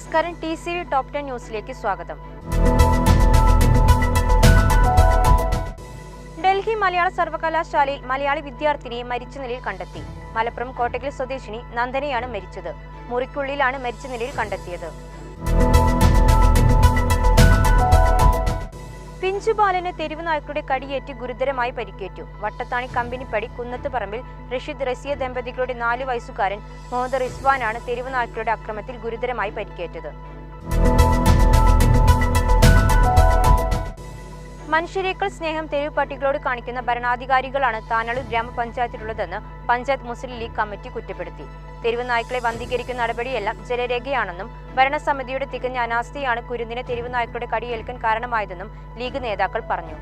നമസ്കാരം. T C V top ten ന്യൂസിലേക്ക് സ്വാഗതം. ഡൽഹി മലയാള സർവകലാശാലയിൽ മലയാളി വിദ്യാർത്ഥിനിയെ മരിച്ച നിലയിൽ കണ്ടെത്തി. മലപ്പുറം കോട്ടക്കൽ സ്വദേശിനി നന്ദനയാണ് മരിച്ചത്. മുറിക്കുള്ളിലാണ് മരിച്ച നിലയിൽ കണ്ടെത്തിയത്. പിഞ്ചുബാലന് തെരുവ് നായ്ക്കളുടെ കടിയേറ്റ് ഗുരുതരമായി പരിക്കേറ്റു. വട്ടത്താണി കമ്പനിപ്പടി കുന്നത്ത് പറമ്പിൽ റഷീദ് റസിയ ദമ്പതികളുടെ നാല് വയസ്സുകാരൻ മുഹമ്മദ് റിസ്വാനാണ് തെരുവ് നായ്ക്കളുടെ അക്രമത്തിൽ ഗുരുതരമായി പരിക്കേറ്റത്. മനുഷ്യരേക്കാൾ സ്നേഹം തെരുവ് പട്ടികളോട് കാണിക്കുന്ന ഭരണാധികാരികളാണ് താനാളൂർ ഗ്രാമപഞ്ചായത്തിലുള്ളതെന്ന് പഞ്ചായത്ത് മുസ്ലിം ലീഗ് കമ്മിറ്റി കുറ്റപ്പെടുത്തി. തെരുവ് നായ്ക്കളെ വന്ധീകരിക്കുന്ന നടപടിയെല്ലാം ജലരേഖയാണെന്നും ഭരണസമിതിയുടെ തികഞ്ഞ അനാസ്ഥയാണ് കുരുന്നിനെ തെരുവ് നായ്ക്കളുടെ കടിയേൽക്കാൻ കാരണമായതെന്നും ലീഗ് നേതാക്കൾ പറഞ്ഞു.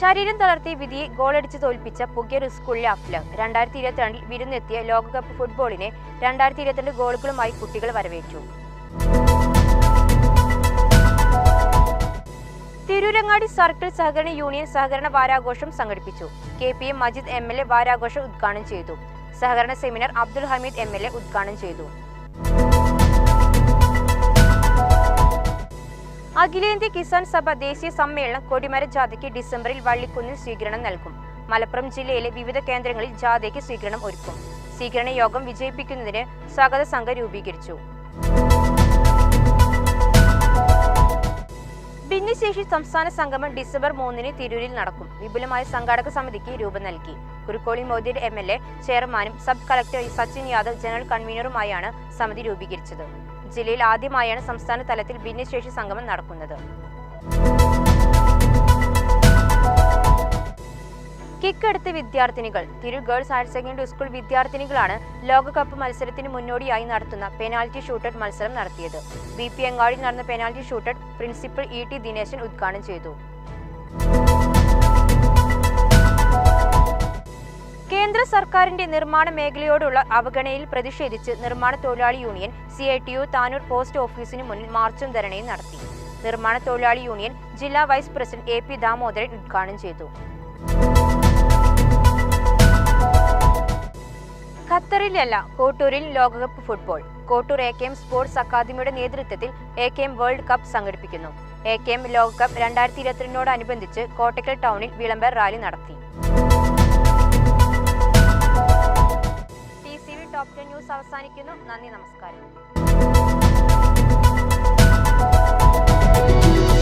ശരീരം തളർത്തി വിധിയെ ഗോളടിച്ച് തോൽപ്പിച്ച പുഗ്യൂർ സ്കൂളിലെ അഫ്ല. രണ്ടായിരത്തി ഇരുപത്തിരണ്ടിൽ വിരുന്നെത്തിയ ലോകകപ്പ് ഫുട്ബോളിനെ രണ്ടായിരത്തി ഇരുപത്തിരണ്ട് ഗോളുകളുമായി കുട്ടികൾ വരവേറ്റു. തിരൂരങ്ങാടി സർക്കിൾ സഹകരണ യൂണിയൻ സഹകരണ വാരാഘോഷം സംഘടിപ്പിച്ചു. K P M Majeed M L A വാരാഘോഷം ഉദ്ഘാടനം ചെയ്തു. സഹകരണ seminar Abdul Hameed M L A ഉദ്ഘാടനം ചെയ്തു. അഖിലേന്ത്യ കിസാൻ സഭ ദേശീയ സമ്മേളനം കൊടിമര ജാഥയ്ക്ക് ഡിസംബറിൽ വള്ളിക്കുന്നിൽ സ്വീകരണം നൽകും. മലപ്പുറം ജില്ലയിലെ വിവിധ കേന്ദ്രങ്ങളിൽ ജാഥയ്ക്ക് സ്വീകരണം ഒരുക്കും. സ്വീകരണ യോഗം വിജയിപ്പിക്കുന്നതിന് സ്വാഗത സംഘം രൂപീകരിച്ചു. സംസ്ഥാന സംഗമം ഡിസംബർ മൂന്നിന് തിരൂരിൽ നടക്കും. വിപുലമായ സംഘാടക സമിതിക്ക് രൂപം നൽകി. കുരുക്കോളി മോദിയുടെ എം എൽ എ ചെയർമാനും sub collector Sachin Yadav general കൺവീനറുമായാണ് സമിതി രൂപീകരിച്ചത്. ജില്ലയിൽ ആദ്യമായാണ് സംസ്ഥാന തലത്തിൽ ഭിന്നശേഷി സംഗമം നടക്കുന്നത്. കിക്ക് എടുത്ത വിദ്യാർത്ഥിനികൾ. Thiru girls higher secondary school വിദ്യാർത്ഥിനികളാണ് ലോകകപ്പ് മത്സരത്തിന് മുന്നോടിയായി നടത്തുന്ന പെനാൽറ്റി ഷൂട്ടർ മത്സരം നടത്തിയത്. ബി പി അങ്ങാടി നടന്ന penalty shooter principal E T Dineshan ഉദ്ഘാടനം ചെയ്തു. കേന്ദ്ര സർക്കാരിന്റെ നിർമ്മാണ മേഖലയോടുള്ള അവഗണനയിൽ പ്രതിഷേധിച്ച് നിർമ്മാണ തൊഴിലാളി union C I T U Tanur post ഓഫീസിന് മുന്നിൽ മാർച്ചും ധരണയും നടത്തി. നിർമ്മാണ തൊഴിലാളി യൂണിയൻ ജില്ലാ vice president A P Damodaran ഉദ്ഘാടനം ചെയ്തു. ഖത്തറിലല്ല കോട്ടൂരിൽ ലോകകപ്പ് football. Kottur A K M sports അക്കാദമിയുടെ നേതൃത്വത്തിൽ A K M world cup സംഘടിപ്പിക്കുന്നു. എ കെ എം ലോകകപ്പ് രണ്ടായിരത്തി ഇരുപത്തിരണ്ടിനോടനുബന്ധിച്ച് കോട്ടക്കൽ ടൗണിൽ വിളംബര റാലി നടത്തി. T C V top ten news അവസാനിക്കുന്നു. നന്ദി നമസ്കാരം.